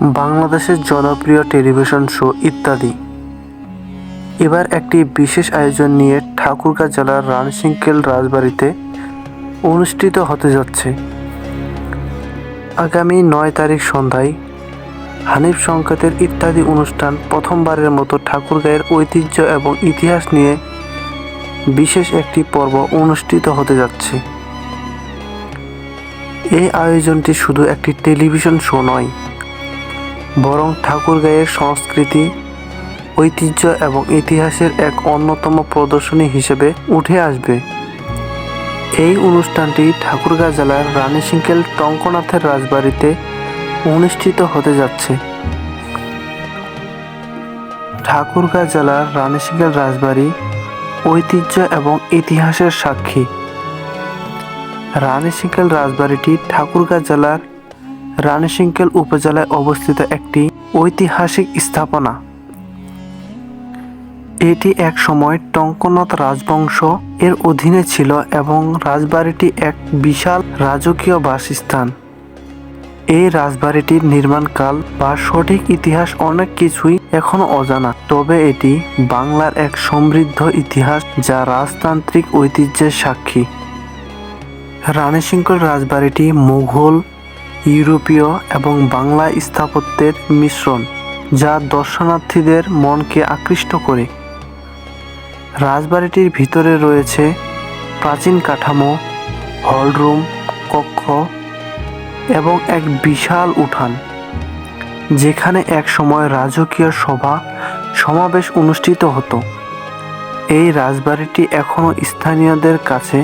বাংলাদেশের জনপ্রিয় television show ইত্যাদি। এবার একটি বিশেষ আয়োজন নিয়ে ঠাকুরগাঁ জেলার রানসিংকেল রাজবাড়িতে অনুষ্ঠিত হতে যাচ্ছে। আগামী নয় তারিখ সন্ধ্যায় হানিফ সংকেতের ইত্যাদি অনুষ্ঠান প্রথমবারের মতো ঠাকুরগাঁয়ের ঐতিহ্য এবং ইতিহাস নিয়ে বিশেষ একটি পর্ব অনুষ্ঠিত হতে যাচ্ছে। এই আয়োজনটি শুধু একটি টেলিভিশন শো নয় বরং ঠাকুরগাঁয়ের সংস্কৃতি, ঐতিহ্য এবং ইতিহাসের এক অন্যতম প্রদর্শনী হিসেবে উঠে আসবে। এই অনুষ্ঠানটি ঠাকুরগাঁ জেলার রানীশিঙ্কেল টঙ্কনাথের রাজবাড়িতে অনুষ্ঠিত হতে যাচ্ছে। ঠাকুরগাঁ জেলার রানীশিঙ্কেল রাজবাড়ি ঐতিহ্য এবং ইতিহাসের সাক্ষী। রানীশিঙ্কেল রাজবাড়িটি ঠাকুরগাঁ জেলার রানীশিঙ্কেল উপজেলায় অবস্থিত একটি ঐতিহাসিক স্থাপনা। এটি এক সময় টঙ্কনাথ রাজবংশ এর অধীনে ছিল এবং রাজবাড়িটি এক বিশাল রাজকীয় বাসস্থান। এই রাজবাড়িটির নির্মাণকাল বা সঠিক ইতিহাস অনেক কিছুই এখনও অজানা, তবে এটি বাংলার এক সমৃদ্ধ ইতিহাস যা রাজতান্ত্রিক ঐতিহ্যের সাক্ষী। রানীশঙ্কর রাজবাড়িটি মুঘল ইউরোপীয় এবং বাংলা স্থাপত্যের মিশ্রণ, যা দর্শনার্থীদের মনকে আকৃষ্ট করে। রাজবাড়িটির ভিতরে রয়েছে প্রাচীন কাঠামো, হলরুম, কক্ষ এবং এক বিশাল উঠান, যেখানে এক সময় রাজকীয় সভা, সমাবেশ অনুষ্ঠিত হতো। এই রাজবাড়িটি এখনও স্থানীয়দের কাছে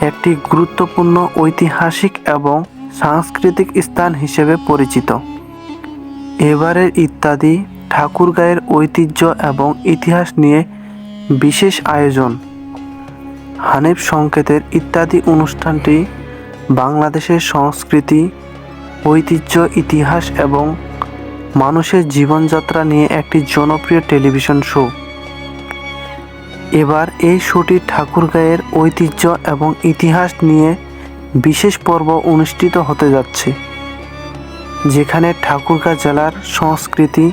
একটি গুরুত্বপূর্ণ ঐতিহাসিক এবং সাংস্কৃতিক স্থান হিসেবে পরিচিত। এবারের ইত্যাদি ঠাকুরগাঁয়ের ঐতিহ্য এবং ইতিহাস নিয়ে বিশেষ আয়োজন। হানিফ সংকেতের ইত্যাদি অনুষ্ঠানটি বাংলাদেশের সংস্কৃতি, ঐতিহ্য, ইতিহাস এবং মানুষের জীবনযাত্রা নিয়ে একটি জনপ্রিয় টেলিভিশন শো। এবার এই শোটি ঠাকুরগাঁয়ের ঐতিহ্য এবং ইতিহাস নিয়ে বিশেষ পর্ব অনুষ্ঠিত হতে যাচ্ছে, যেখানে ঠাকুরগাঁ জেলার সংস্কৃতি,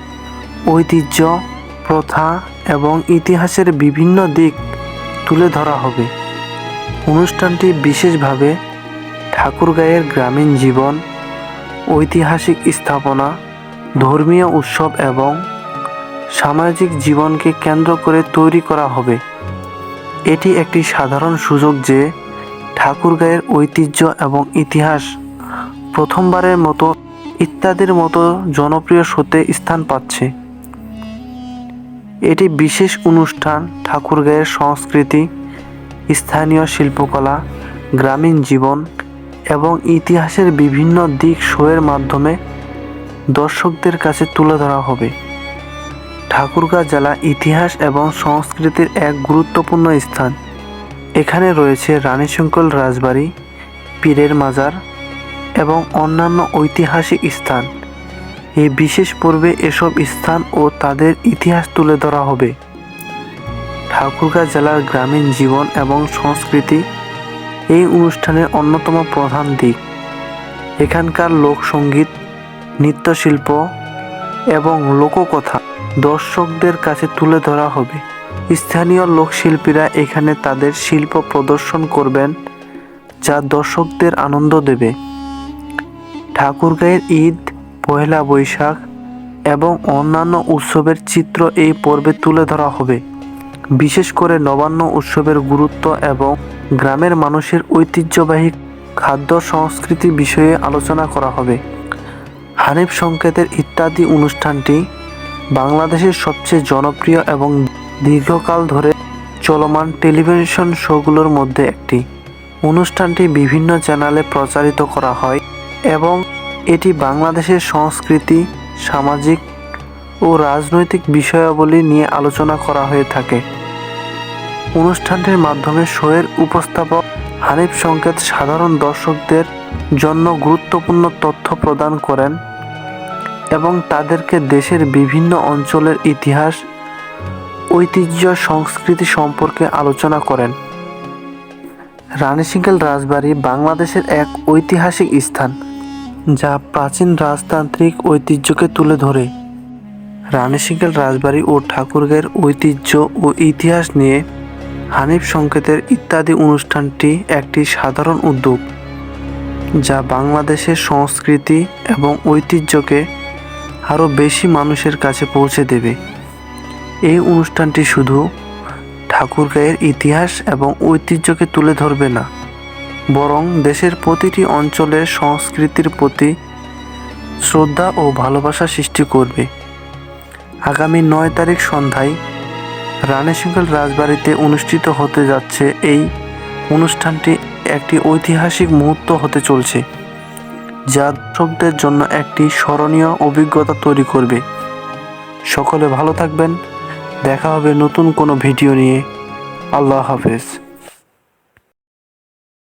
ঐতিহ্য, প্রথা এবং ইতিহাসের বিভিন্ন দিক তুলে ধরা হবে। অনুষ্ঠানটি বিশেষভাবে ঠাকুরগাঁয়ের গ্রামীণ জীবন, ঐতিহাসিক স্থাপনা, ধর্মীয় উৎসব এবং সামাজিক জীবনকে কেন্দ্র করে তৈরি করা হবে। এটি একটি সাধারণ সুযোগ যে ঠাকুরগাঁয়ের ঐতিহ্য এবং ইতিহাস প্রথমবারের মতো ইত্যাদির মতো জনপ্রিয় শোতে স্থান পাচ্ছে। এটি বিশেষ অনুষ্ঠান ঠাকুরগাঁয়ের সংস্কৃতি, স্থানীয় শিল্পকলা, গ্রামীণ জীবন এবং ইতিহাসের বিভিন্ন দিক শোয়ের মাধ্যমে দর্শকদের কাছে তুলে ধরা হবে। ঠাকুরগাঁ জেলা ইতিহাস এবং সংস্কৃতির এক গুরুত্বপূর্ণ স্থান। এখানে রয়েছে রানীশঙ্কল রাজবাড়ি, পীরের মাজার এবং অন্যান্য ঐতিহাসিক স্থান। এই বিশেষ পর্বে এসব স্থান ও তাদের ইতিহাস তুলে ধরা হবে। ঠাকুরগাঁ জেলার গ্রামীণ জীবন এবং সংস্কৃতি এই অনুষ্ঠানের অন্যতম প্রধান দিক। এখানকার লোকসঙ্গীত নৃত্যশিল্প এবং লোককথা দর্শকদের কাছে তুলে ধরা হবে। স্থানীয় লোকশিল্পীরা এখানে তাদের শিল্প প্রদর্শন করবেন, যা দর্শকদের আনন্দ দেবে। ঠাকুরগাঁয়ের ঈদ পয়লা বৈশাখ এবং অন্যান্য উৎসবের চিত্র এই পর্বে তুলে ধরা হবে। বিশেষ করে নবান্ন উৎসবের গুরুত্ব এবং গ্রামের মানুষের ঐতিহ্যবাহী খাদ্য সংস্কৃতি বিষয়ে আলোচনা করা হবে। হানিফ সংকেতের ইত্যাদি অনুষ্ঠানটি বাংলাদেশের সবচেয়ে জনপ্রিয় এবং দীর্ঘকাল ধরে চলমান টেলিভিশন শোগুলোর মধ্যে একটি। অনুষ্ঠানটি বিভিন্ন চ্যানেলে প্রচারিত করা হয় এবং এটি বাংলাদেশের সংস্কৃতি, সামাজিক ও রাজনৈতিক বিষয়াবলী নিয়ে আলোচনা করা হয়ে থাকে। অনুষ্ঠানটির মাধ্যমে শোয়ের উপস্থাপক হানিফ সংকেত সাধারণ দর্শকদের জন্য গুরুত্বপূর্ণ তথ্য প্রদান করেন এবং তাদেরকে দেশের বিভিন্ন অঞ্চলের ইতিহাস ঐতিহ্য সংস্কৃতি সম্পর্কে আলোচনা করেন। রানীশিঙ্কেল রাজবাড়ি বাংলাদেশের এক ঐতিহাসিক স্থান, যা প্রাচীন রাজতান্ত্রিক ঐতিহ্যকে তুলে ধরে। রানীশিঙ্গেল রাজবাড়ি ও ঠাকুরগাঁয়ের ঐতিহ্য ও ইতিহাস নিয়ে হানিফ সংকেতের ইত্যাদি অনুষ্ঠানটি একটি সাধারণ উদ্যোগ, যা বাংলাদেশের সংস্কৃতি এবং ঐতিহ্যকে আরও বেশি মানুষের কাছে পৌঁছে দেবে। এই অনুষ্ঠানটি শুধু ঠাকুরগাঁয়ের ইতিহাস এবং ঐতিহ্যকে তুলে ধরবে না, বরং দেশের প্রতিটি অঞ্চলের সংস্কৃতির প্রতি শ্রদ্ধা ও ভালোবাসা সৃষ্টি করবে। আগামী নয় তারিখ সন্ধ্যায় রানীশঙ্কল রাজবাড়িতে অনুষ্ঠিত হতে যাচ্ছে এই অনুষ্ঠানটি একটি ঐতিহাসিক মুহূর্ত হতে চলছে, যা দর্শকদের জন্য একটি স্মরণীয় অভিজ্ঞতা তৈরি করবে। সকলে ভালো থাকবেন। দেখা হবে নতুন কোনো ভিডিও নিয়ে। আল্লাহ হাফেজ।